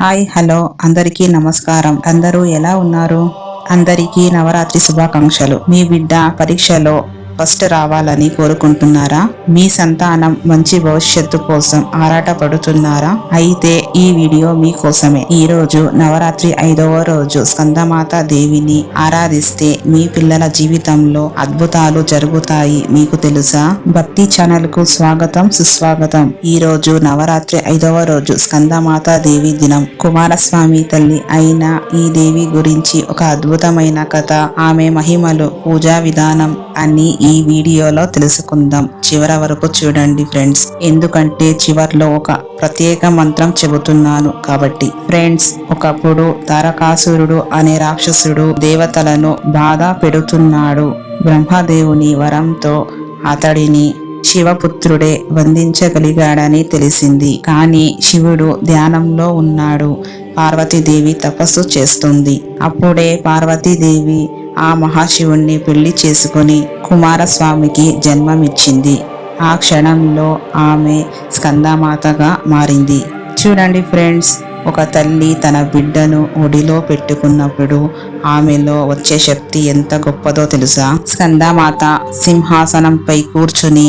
Hi hello అందరికీ నమస్కారం. అందరూ ఎలా ఉన్నారు? అందరికీ నవరాత్రి శుభాకాంక్షలు. మీ బిడ్డ పరీక్షలో ఫస్ట్ రావాలని కోరుకుంటున్నారా? మీ సంతానం మంచి భవిష్యత్తు కోసం ఆరాట పడుతున్నారా అయితే ఈ వీడియో మీకోసమే ఈ రోజు నవరాత్రి ఐదవ రోజు స్కందమాత దేవిని ఆరాధిస్తే మీ పిల్లల జీవితంలో అద్భుతాలు జరుగుతాయి మీకు తెలుసా? భక్తి ఛానల్కు స్వాగతం సుస్వాగతం. ఈ రోజు నవరాత్రి ఐదవ రోజు స్కందమాత దేవి దినం. కుమారస్వామి తల్లి అయిన ఈ దేవి గురించి ఒక అద్భుతమైన కథ. ఆమె మహిమలు పూజా విధానం అన్ని ఈ వీడియోలో తెలుసుకుందాం. చివరి వరకు చూడండి ఫ్రెండ్స్. ఎందుకంటే చివర్లో ఒక ప్రత్యేక మంత్రం చెబుతున్నాను కాబట్టి. ఫ్రెండ్స్ ఒకప్పుడు తారకాసురుడు అనే రాక్షసుడు దేవతలను బాధ పెడుతున్నాడు. బ్రహ్మదేవుని వరంతో అతడిని శివపుత్రుడే బంధించగలిగాడని తెలిసింది. కానీ శివుడు ధ్యానంలో ఉన్నాడు. పార్వతీదేవి తపస్సు చేస్తుంది. అప్పుడే పార్వతీదేవి ఆ మహాశివుణ్ణి పెళ్ళి చేసుకుని కుమారస్వామికి జన్మమిచ్చింది. ఆ క్షణంలో ఆమె స్కందమాతగా మారింది. చూడండి ఫ్రెండ్స్ ఒక తల్లి తన బిడ్డను ఒడిలో పెట్టుకున్నప్పుడు ఆమెలో వచ్చే శక్తి ఎంత గొప్పదో తెలుసా? స్కందమాత సింహాసనంపై కూర్చుని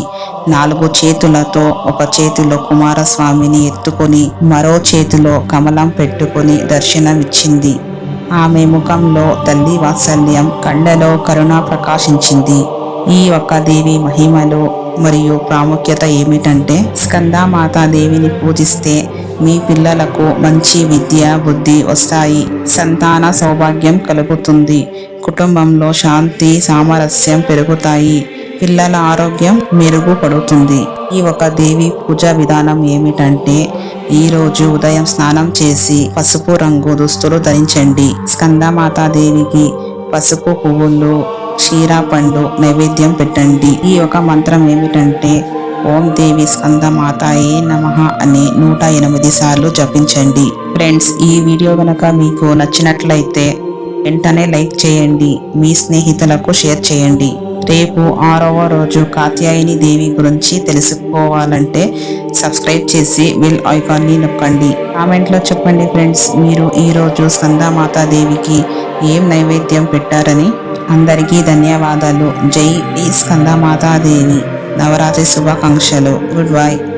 నాలుగు చేతులతో ఒక చేతిలో కుమారస్వామిని ఎత్తుకొని మరో చేతిలో కమలం పెట్టుకొని దర్శనమిచ్చింది. ఆమె ముఖంలో తల్లి వాత్సల్యం కళ్ళలో కరుణ ప్రకాశించింది. ఈ ఒక్క దేవి మహిమలు మరియు ప్రాముఖ్యత ఏమిటంటే స్కందామాతా దేవిని పూజిస్తే మీ పిల్లలకు మంచి విద్య బుద్ధి వస్తాయి. సంతాన సౌభాగ్యం కలుగుతుంది. కుటుంబంలో శాంతి సామరస్యం పెరుగుతాయి. పిల్లల ఆరోగ్యం మెరుగుపడుతుంది. ఈ ఒక దేవి పూజ విధానం ఏమిటంటే ఈరోజు ఉదయం స్నానం చేసి పసుపు రంగు దుస్తులు ధరించండి. స్కందమాతాదేవికి పసుపు పువ్వులు క్షీరా పండు నైవేద్యం పెట్టండి. ఈ యొక్క మంత్రం ఏమిటంటే ఓం దేవి స్కందమాతాయే నమ అని నూట ఎనిమిది సార్లు జపించండి. ఫ్రెండ్స్ ఈ వీడియో గనక మీకు నచ్చినట్లయితే వెంటనే లైక్ చేయండి. మీ స్నేహితులకు షేర్ చేయండి. రేపు ఆరవ రోజు కాత్యాయని దేవి గురించి తెలుసుకోవాలంటే సబ్స్క్రైబ్ చేసి బిల్ ఐకాన్ని నొక్కండి. కామెంట్లో చెప్పండి ఫ్రెండ్స్ మీరు ఈ రోజు దేవికి ఏం నైవేద్యం పెట్టారని? అందరికీ ధన్యవాదాలు. జై ఈ స్కందమాతాదేవి. నవరాత్రి శుభాకాంక్షలు. Good bye.